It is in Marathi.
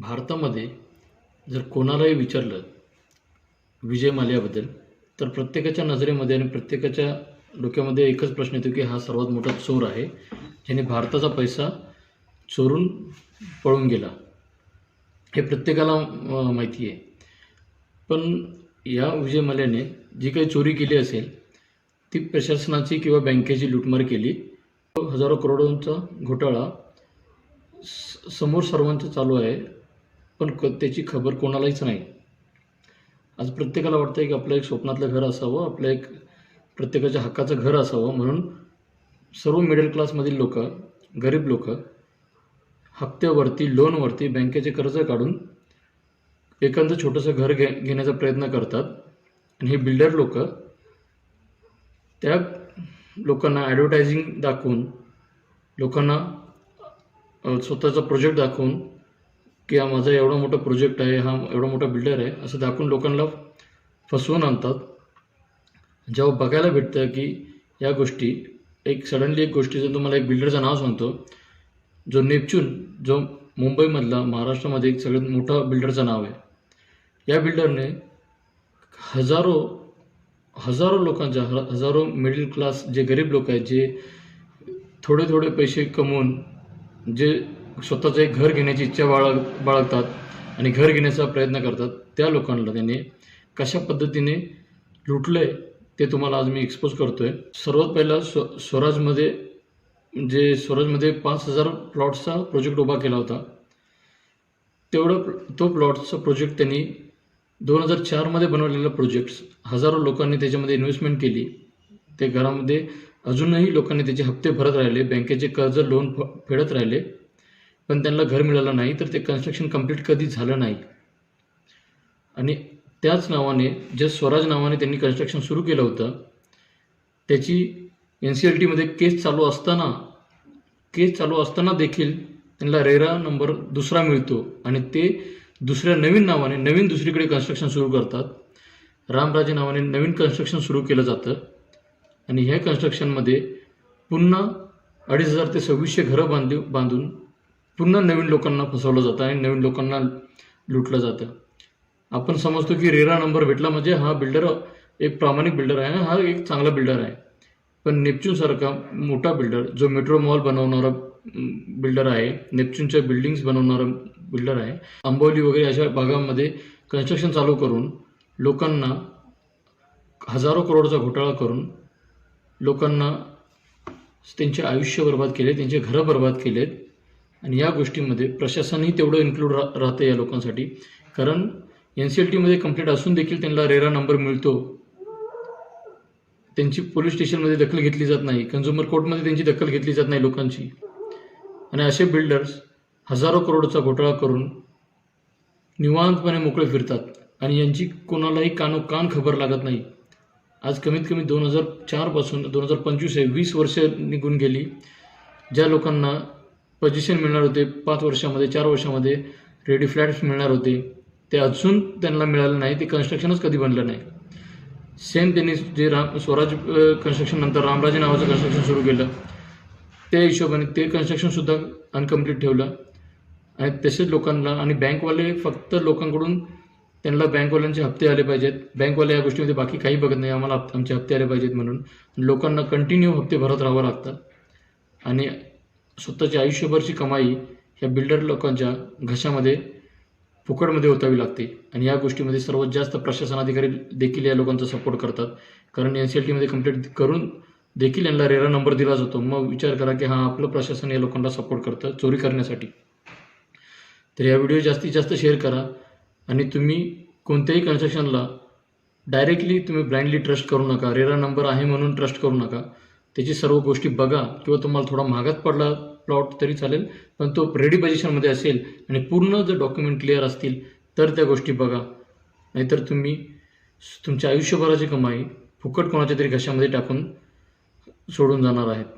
भारतामध्ये जर कोणालाही विचारलं विजय माल्याबद्दल तर प्रत्येकाच्या नजरेमध्ये आणि प्रत्येकाच्या डोक्यामध्ये एकच प्रश्न येतो की हा सर्वात मोठा चोर आहे ज्याने भारताचा पैसा चोरून पळून गेला. हे प्रत्येकाला माहिती आहे. पण या विजय माल्याने जी काही चोरी केली असेल ती प्रशासनाची किंवा बँकेची लूटमार केली. हजारो करोडोंचा घोटाळा स- समोर सर्वांचं चालू आहे. पण क त्याची खबर कोणालाहीच नाही. आज प्रत्येकाला वाटतं की आपलं एक स्वप्नातलं घर असावं आपलं एक प्रत्येकाच्या हक्काचं घर असावं म्हणून सर्व मिडल क्लासमधील लोक गरीब लोक हप्त्यावरती लोनवरती बँकेचे कर्ज काढून एखादं छोटंसं घर घे घेण्याचा प्रयत्न करतात. आणि हे बिल्डर लोक त्या लोकांना ॲडव्हर्टायझिंग दाखवून लोकांना स्वतःचा प्रोजेक्ट दाखवून की हा माझा एवढा मोठा प्रोजेक्ट आहे हा एवढा मोठा बिल्डर आहे असं दाखवून लोकांना फसवून आणतात. जेव्हा बघायला भेटतं की या गोष्टी एक सडनली एक गोष्टीचं तुम्हाला एक बिल्डरचं नाव सांगतो जो नेपच्यून जो मुंबईमधला महाराष्ट्रामध्ये एक सगळ्यात मोठा बिल्डरचं नाव आहे. या बिल्डरने हजारो हजारो लोकांच्या ह- हजारो मिडल क्लास जे गरीब लोक आहेत जे थोडे थोडे पैसे कमवून जे स्वतःचं एक घर घेण्याची इच्छा बाळग बाळगतात आणि घर घेण्याचा प्रयत्न करतात. त्या लोकांना त्याने कशा पद्धतीने लुटलं आहे ते तुम्हाला आज मी एक्सपोज करतो आहे सर्वात पहिला स्व स्वराजमध्ये जे स्वराजमध्ये पाच हजार प्लॉट्सचा प्रोजेक्ट उभा केला होता. तेवढं तो प्लॉट्सचा प्रोजेक्ट त्यांनी दोन हजार चारमध्ये बनवलेला प्रोजेक्ट्स हजारो लोकांनी त्याच्यामध्ये इन्व्हेस्टमेंट केली. ते घरामध्ये अजूनही लोकांनी त्याचे हप्ते भरत राहिले बँकेचे कर्ज लोन फ फेडत राहिले. पण त्यांना घर मिळालं नाही तर ते कन्स्ट्रक्शन कंप्लीट कधी झालं नाही. आणि त्याच नावाने जे स्वराज नावाने त्यांनी कन्स्ट्रक्शन सुरू केलं होतं त्याची एन सी एल टीमध्ये केस चालू असताना केस चालू असताना देखील त्यांना रेरा नंबर दुसरा मिळतो. आणि ते दुसऱ्या नवीन नावाने नवीन दुसरीकडे कन्स्ट्रक्शन सुरू करतात. रामराजे नावाने नवीन कन्स्ट्रक्शन सुरू केलं जातं. आणि ह्या कन्स्ट्रक्शनमध्ये पुन्हा अडीच हजार ते सव्वीसशे घरं बांधली बांधून पुन्हा नवीन लोकांना फसवलं जातं आणि नवीन लोकांना लुटलं जातं. आपण समजतो की रेरा नंबर भेटला म्हणजे हा बिल्डर एक प्रामाणिक बिल्डर आहे हा एक चांगला बिल्डर आहे. पण नेपच्यूनसारखा मोठा बिल्डर जो मेट्रो मॉल बनवणारा बिल्डर आहे नेपच्यूनच्या बिल्डिंग्स बनवणारा बिल्डर आहे आंबोली वगैरे अशा भागामध्ये कन्स्ट्रक्शन चालू करून लोकांना हजारो करोडचा घोटाळा करून लोकांना त्यांचे आयुष्य बर्बाद केले त्यांचे घरं बर्बाद केलेत. आणि या गोष्टीमध्ये प्रशासनही तेवढं इन्क्लूड रा राहतं या लोकांसाठी. कारण एन सी एल टीमध्ये कंप्लीट असून देखील त्यांना रेरा नंबर मिळतो. त्यांची पोलीस स्टेशनमध्ये दखल घेतली जात नाही. कन्झ्युमर कोर्टमध्ये त्यांची दखल घेतली जात नाही लोकांची. आणि असे बिल्डर्स हजारो करोडचा घोटाळा करून निवांतपणे मोकळे फिरतात. आणि यांची कोणालाही कानोकान खबर लागत नाही. आज कमीत कमी दोन हजार चारपासून दोन हजार पंचवीस आहे वीस वर्ष निघून गेली. ज्या लोकांना पोझिशन मिळणार होते. पाच वर्षामध्ये चार वर्षामध्ये रेडी फ्लॅट्स मिळणार होते. ते अजून त्यांना मिळालं नाही. ते कन्स्ट्रक्शनच कधी बनलं नाही. सेम त्यांनी जे राम स्वराज कन्स्ट्रक्शन नंतर रामराजे नावाचं कन्स्ट्रक्शन सुरू केलं. त्या हिशोबाने ते कन्स्ट्रक्शनसुद्धा अनकम्प्लीट ठेवलं. आणि तसेच लोकांना आणि बँकवाले फक्त लोकांकडून त्यांना बँकवाल्यांचे हप्ते आले पाहिजेत. बँकवाले या गोष्टीमध्ये बाकी काही बघत नाही. आम्हाला आमचे हप्ते आले पाहिजेत म्हणून. लोकांना कंटिन्यू हप्ते भरत राहावं लागतं. आणि स्वतःची आयुष्यभरची कमाई ह्या बिल्डर लोकांच्या घशामध्ये फुकटमध्ये ओतावी लागते. आणि या गोष्टीमध्ये सर्वात जास्त प्रशासन अधिकारी देखील या लोकांचा सपोर्ट करतात. कारण एन सी एल टीमध्ये कंप्लीट करून देखील यांना रेरा नंबर दिला जातो मग विचार करा की हां आपलं प्रशासन या लोकांना सपोर्ट करतं चोरी करण्यासाठी. तर या व्हिडिओ जास्तीत जास्त शेअर करा. आणि तुम्ही कोणत्याही कन्स्ट्रक्शनला डायरेक्टली तुम्ही ब्लाइंडली ट्रस्ट करू नका. रेरा नंबर आहे म्हणून ट्रस्ट करू नका. त्याची सर्व गोष्टी बघा किंवा तुम्हाला थोडा महागात पडला प्लॉट तरी चालेल पण तो रेडी पोझिशनमध्ये असेल आणि पूर्ण जर डॉक्युमेंट क्लिअर असतील तर त्या गोष्टी बघा. नाहीतर तुम्ही तुमच्या आयुष्यभराची कमाई फुकट कोणाच्या तरी घशामध्ये टाकून सोडून जाणार आहेत.